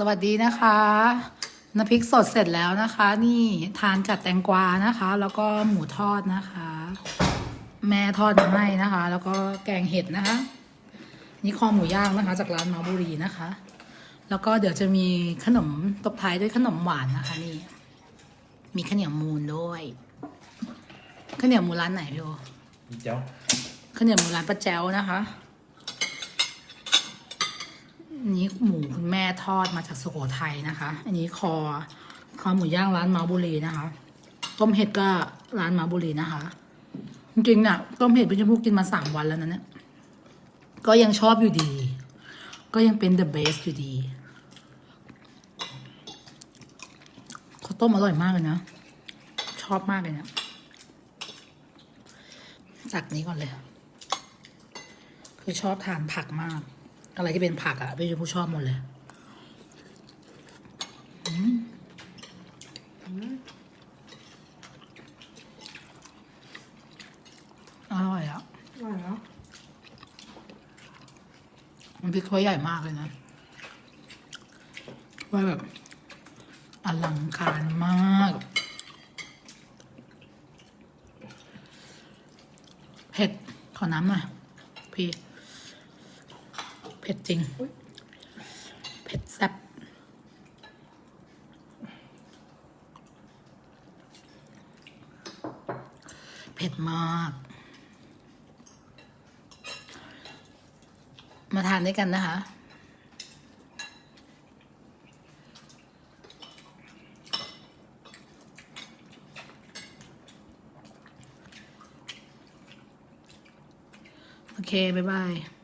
สวัสดีนะคะน้ำพริกสดเสร็จแล้วนะคะ นี่ทานกับแตงกวานะคะ แล้วก็หมูทอดนะคะ แม่ทอดมาให้นะคะ แล้วก็แกงเห็ดนะคะ นี่คอหมูย่างนะคะ จากร้านมาบุรีนะคะ แล้วก็เดี๋ยวจะมีขนมตบท้ายด้วยขนมหวานนะคะนี่ มีข้าวเหนียวมูนด้วยข้าวเหนียวมูนร้านไหนพี่โอมีเจ้าข้าวเหนียวหมูร้านป้าแจ้วนะคะอั นี้หมูคุณแม่ทอดมาจากสุโขทัยนะคะ อันนี้คอ คอหมูย่างร้านมาบุรีนะคะ ต้มเห็ดก็ร้านมาบุรีนะคะ จริงๆน่ะต้มเห็ดพี่ชมพูกินมาสามวันแล้วนะเนี่ย ก็ยังชอบอยู่ดี ก็ยังเป็น the best อยู่ดีข้าวต้มอร่อยมากเลยนะ ชอบมากเลยเนะจากนี้ก่อนเลย คือชอบทานผักมาก อะไรที่เป็นผักอะพี่ชมพู่ชอบหมดเลยอืมอร่อยอะอร่อยเนาะมันพริกถ้วยใหญ่มากเลยนะ ว่าแบบอลังการมาก เผ็ด ขอน้ำหน่อยพี่เผ็ดจริง เผ็ดแซ่บเผ็ดมาก มาทานด้วยกันนะคะโอเค บ๊ายบาย